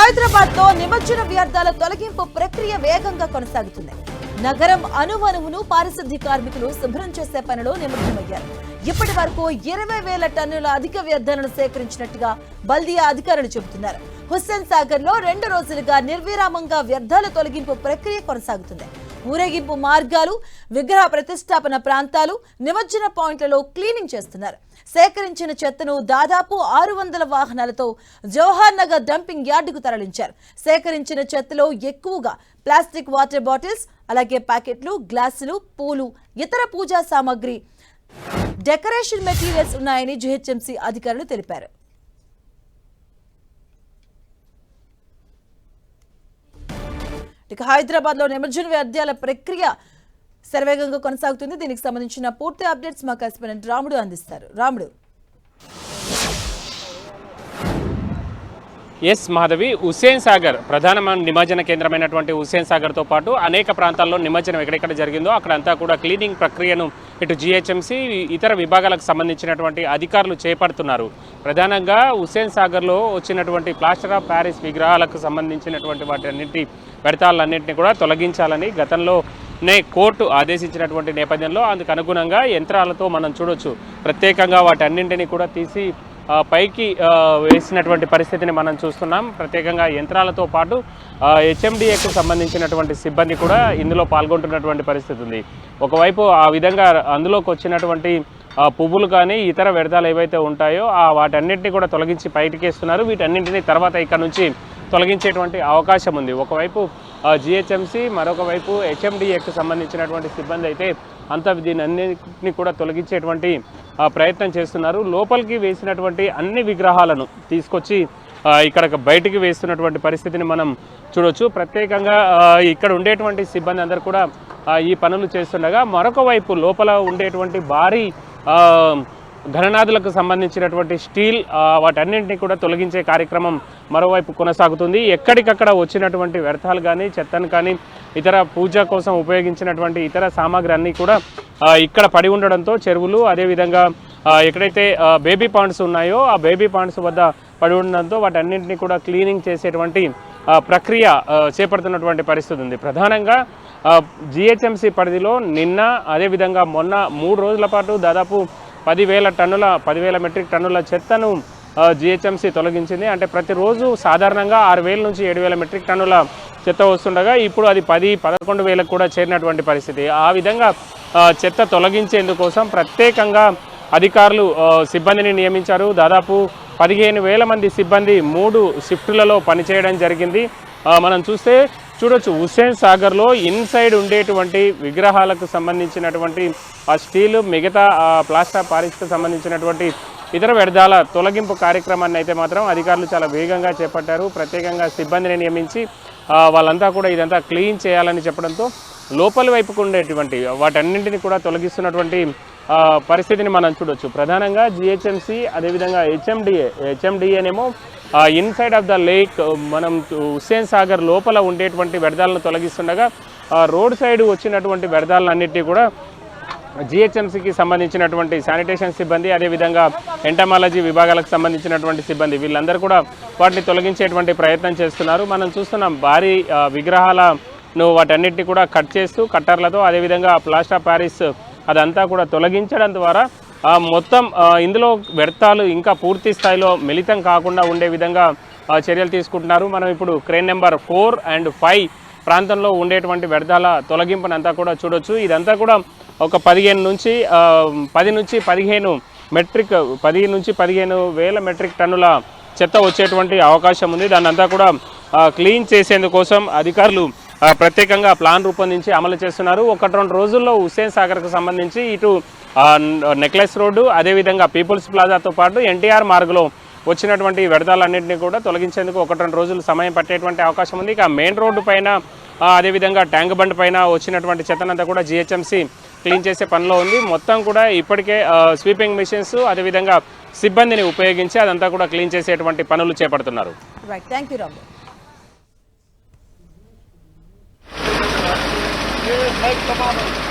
హైదరాబాద్లో నిమజ్జన వ్యర్థాల తొలగింపు ప్రక్రియ వేగంగా కొనసాగుతుంది. నగరం అణువణువును పారిశుద్ధ్య కార్మికులు శుభ్రం చేసే పనిలో నిమగ్నమయ్యారు. ఇప్పటి వరకు ఇరవై వేల టన్నుల అధిక వ్యర్థాలను సేకరించినట్టుగా బల్దియా అధికారులు చెబుతున్నారు. హుస్సేన్ సాగర్లో రెండు రోజులుగా నిర్విరామంగా వ్యర్థాల తొలగింపు ప్రక్రియ కొనసాగుతుంది. ఊరేగింపు మార్గాలు విగ్రహ ప్రతిష్టాపన ప్రాంతాలు నిమజ్జన పాయింట్లలో క్లీనింగ్ చేస్తున్నారు. సేకరించిన చెత్తను దాదాపు ఆరు వందల వాహనాలతో జవహర్ నగర్ డంపింగ్ యార్డుకు తరలించారు. సేకరించిన చెత్తలో ఎక్కువగా ప్లాస్టిక్ వాటర్ బాటిల్స్ అలాగే ప్యాకెట్లు గ్లాసులు పూలు ఇతర పూజా సామాగ్రి డెకరేషన్ మెటీరియల్స్ ఉన్నాయని జిహెచ్ఎంసీ అధికారులు తెలిపారు. ఇక హైదరాబాద్లో నిమజ్జన వ్యర్థాల ప్రక్రియ శరవేగంగా కొనసాగుతుంది. దీనికి సంబంధించిన పూర్తి అప్డేట్స్ మా కరెస్పాండెంట్ రాముడు అందిస్తారు. రాముడు. ఎస్ మాధవి హుస్సేన్ సాగర్ ప్రధాన నిమజ్జన కేంద్రమైనటువంటి హుస్సేన్ సాగర్తో పాటు అనేక ప్రాంతాల్లో నిమజ్జనం ఎక్కడెక్కడ జరిగిందో అక్కడంతా కూడా క్లీనింగ్ ప్రక్రియను ఇటు జిహెచ్ఎంసీ ఇతర విభాగాలకు సంబంధించినటువంటి అధికారులు చేపడుతున్నారు. ప్రధానంగా హుస్సేన్ సాగర్లో వచ్చినటువంటి ప్లాస్టర్ ఆఫ్ ప్యారిస్ విగ్రహాలకు సంబంధించినటువంటి వాటి అన్నింటి వ్యర్థాలన్నింటినీ కూడా తొలగించాలని గతంలోనే కోర్టు ఆదేశించినటువంటి నేపథ్యంలో అందుకు అనుగుణంగా యంత్రాలతో మనం చూడొచ్చు. ప్రత్యేకంగా వాటి అన్నింటినీ కూడా తీసి పైకి వేసినటువంటి పరిస్థితిని మనం చూస్తున్నాం. ప్రత్యేకంగా యంత్రాలతో పాటు హెచ్ఎండిఏకు సంబంధించినటువంటి సిబ్బంది కూడా ఇందులో పాల్గొంటున్నటువంటి పరిస్థితి ఉంది. ఒకవైపు ఆ విధంగా అందులోకి వచ్చినటువంటి పువ్వులు కానీ ఇతర వ్యర్థాలు ఏవైతే ఉంటాయో ఆ వాటన్నిటిని కూడా తొలగించి బయటికి వేస్తున్నారు వీటన్నింటినీ తర్వాత ఇక్కడ నుంచి తొలగించేటువంటి అవకాశం ఉంది. ఒకవైపు జిహెచ్ఎంసి మరొక వైపు హెచ్ఎండిఏకి సంబంధించినటువంటి సిబ్బంది అయితే అంత దీని అన్నింటినీ కూడా తొలగించేటువంటి ప్రయత్నం చేస్తున్నారు. లోపలికి వేసినటువంటి అన్ని విగ్రహాలను తీసుకొచ్చి ఇక్కడ బయటికి వేస్తున్నటువంటి పరిస్థితిని మనం చూడొచ్చు. ప్రత్యేకంగా ఇక్కడ ఉండేటువంటి సిబ్బంది అందరూ కూడా ఈ పనులు చేస్తుండగా మరొక వైపు లోపల ఉండేటువంటి భారీ ఘననాథులకు ఘననాదులకు సంబంధించినటువంటి స్టీల్ వాటన్నింటినీ కూడా తొలగించే కార్యక్రమం మరోవైపు కొనసాగుతుంది. ఎక్కడికక్కడ వచ్చినటువంటి వ్యర్థాలు కానీ చెత్తను కానీ ఇతర పూజ కోసం ఉపయోగించినటువంటి ఇతర సామాగ్రి అన్నీ కూడా ఇక్కడ పడి ఉండడంతో చెరువులు అదేవిధంగా ఎక్కడైతే బేబీ పాండ్స్ ఉన్నాయో ఆ బేబీ పాండ్స్ వద్ద పడి ఉండడంతో వాటన్నింటినీ కూడా క్లీనింగ్ చేసేటువంటి ప్రక్రియ చేపడుతున్నటువంటి పరిస్థితి ఉంది. ప్రధానంగా జిహెచ్ఎంసి పరిధిలో నిన్న అదేవిధంగా మొన్న మూడు రోజుల పాటు దాదాపు పదివేల టన్నుల పదివేల మెట్రిక్ టన్నుల చెత్తను జిహెచ్ఎంసీ తొలగించింది. అంటే ప్రతిరోజు సాధారణంగా ఆరు వేల నుంచి ఏడు వేల మెట్రిక్ టన్నుల చెత్త వస్తుండగా ఇప్పుడు అది పది పదకొండు వేలకు కూడా చేరినటువంటి పరిస్థితి. ఆ విధంగా చెత్త తొలగించేందుకోసం ప్రత్యేకంగా అధికారులు సిబ్బందిని నియమించారు. దాదాపు పదిహేను వేల మంది సిబ్బంది మూడు షిఫ్టులలో పనిచేయడం జరిగింది. మనం చూస్తే చూడొచ్చు హుస్సేన్ సాగర్లో ఇన్సైడ్ ఉండేటువంటి విగ్రహాలకు సంబంధించినటువంటి ఆ స్టీల్ మిగతా ప్లాస్టర్ పారిస్కి సంబంధించినటువంటి ఇతర వ్యర్థాల తొలగింపు కార్యక్రమాన్ని అయితే మాత్రం అధికారులు చాలా వేగంగా చేపట్టారు. ప్రత్యేకంగా సిబ్బందిని నియమించి వాళ్ళంతా కూడా ఇదంతా క్లీన్ చేయాలని చెప్పడంతో లోపలి వైపుకు ఉండేటువంటి వాటన్నింటిని కూడా తొలగిస్తున్నటువంటి పరిస్థితిని మనం చూడొచ్చు. ప్రధానంగా జిహెచ్ఎంసి అదేవిధంగా హెచ్ఎండిఏ హెచ్ఎండిఏనేమో ఇన్సైడ్ ఆఫ్ ద లేక్ మనం హుస్సేన్ సాగర్ లోపల ఉండేటువంటి వ్యర్థాలను తొలగిస్తుండగా ఆ, రోడ్ సైడ్ వచ్చినటువంటి వ్యర్థాలన్నింటినీ కూడా జిహెచ్ఎంసీకి సంబంధించినటువంటి శానిటేషన్ సిబ్బంది అదేవిధంగా ఎంటమాలజీ విభాగాలకు సంబంధించినటువంటి సిబ్బంది వీళ్ళందరూ కూడా వాటిని తొలగించేటువంటి ప్రయత్నం చేస్తున్నారు. మనం చూస్తున్నాం భారీ విగ్రహాలను వాటన్నిటిని కూడా కట్ చేస్తూ కట్టర్లతో అదేవిధంగా ప్లాస్టర్ ఆఫ్ ప్యారిస్ అదంతా కూడా తొలగించడం ద్వారా మొత్తం ఇందులో వ్యర్థాలు ఇంకా పూర్తి స్థాయిలో మిళితం కాకుండా ఉండే విధంగా చర్యలు తీసుకుంటున్నారు. మనం ఇప్పుడు crane number four and five ప్రాంతంలో ఉండేటువంటి వ్యర్థాల తొలగింపునంతా కూడా చూడొచ్చు. ఇదంతా కూడా ఒక పదిహేను నుంచి పది నుంచి పదిహేను మెట్రిక్ పది నుంచి పదిహేను వేల మెట్రిక్ టన్నుల చెత్త వచ్చేటువంటి అవకాశం ఉంది. దాన్ని అంతా కూడా క్లీన్ చేసేందుకోసం అధికారులు ప్రత్యేకంగా ప్లాన్ రూపొందించి అమలు చేస్తున్నారు. ఒకటి రెండు రోజుల్లో హుస్సేన్ సాగర్కు సంబంధించి ఇటు నెక్లెస్ రోడ్డు అదేవిధంగా పీపుల్స్ ప్లాజాతో పాటు ఎన్టీఆర్ మార్గులో వచ్చినటువంటి వ్యర్థాలన్నింటినీ కూడా తొలగించేందుకు ఒకటి రెండు రోజులు సమయం పట్టేటువంటి అవకాశం ఉంది. ఇక మెయిన్ రోడ్డు పైన అదేవిధంగా ట్యాంక్ బండ్ పైన వచ్చినటువంటి చెత్తనంతా కూడా జిహెచ్ఎంసీ క్లీన్ చేసే పనిలో ఉంది. మొత్తం కూడా ఇప్పటికే స్వీపింగ్ మిషన్స్ అదేవిధంగా సిబ్బందిని ఉపయోగించి అదంతా కూడా క్లీన్ చేసేటువంటి పనులు చేపడుతున్నారు. Right thank you Mike Kamamay.